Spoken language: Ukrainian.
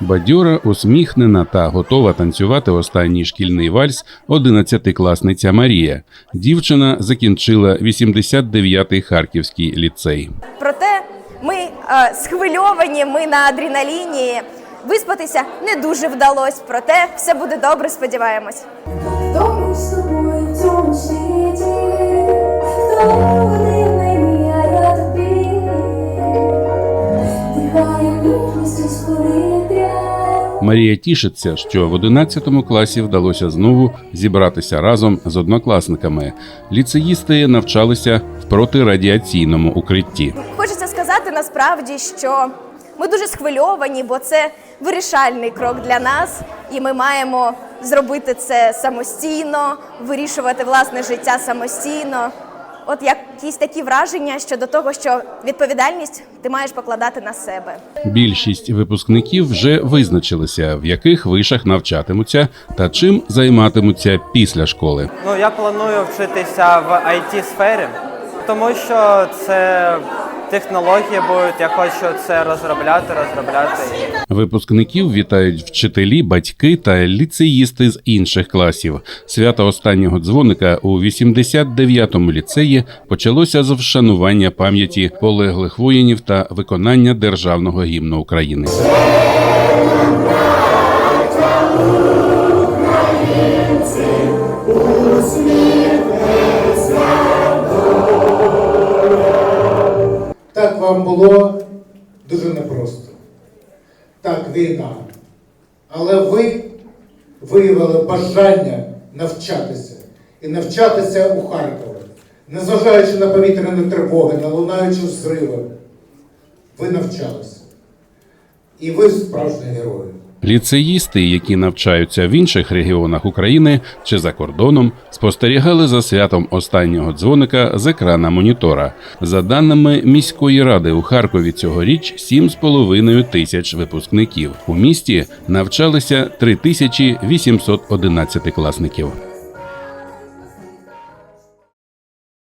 Бадьора, усміхнена та готова танцювати останній шкільний вальс 11-класниця Марія. Дівчина закінчила 89-й харківський ліцей. Проте ми е, схвильовані, ми на адреналіні. Виспатися не дуже вдалося, проте все буде добре, сподіваємось. Хто ми з тобою в цьому світі? Хто один мені, Марія тішиться, що в 11 класі вдалося знову зібратися разом з однокласниками. Ліцеїсти навчалися в протирадіаційному укритті. Хочеться сказати насправді, що ми дуже схвильовані, бо це вирішальний крок для нас, і ми маємо зробити це самостійно, вирішувати власне життя самостійно. От якісь такі враження щодо того, що відповідальність ти маєш покладати на себе. Більшість випускників вже визначилися, в яких вишах навчатимуться та чим займатимуться після школи. Ну, я планую вчитися в it сфері, тому що це технології будуть, я хочу це розробляти, розробляти. Випускників вітають вчителі, батьки та ліцеїсти з інших класів. Свято останнього дзвоника у 89-му ліцеї почалося з вшанування пам'яті полеглих воїнів та виконання державного гімну України. Вам було дуже непросто. Так, війна. Але ви виявили бажання навчатися. І навчатися у Харкові. Незважаючи на повітряні тривоги, на лунаючі взриви, ви навчалися. І ви справжні герої. Ліцеїсти, які навчаються в інших регіонах України чи за кордоном, спостерігали за святом останнього дзвоника з екрана монітора. За даними міської ради у Харкові цьогоріч 7,5 тисяч випускників. У місті навчалися 3811 класників.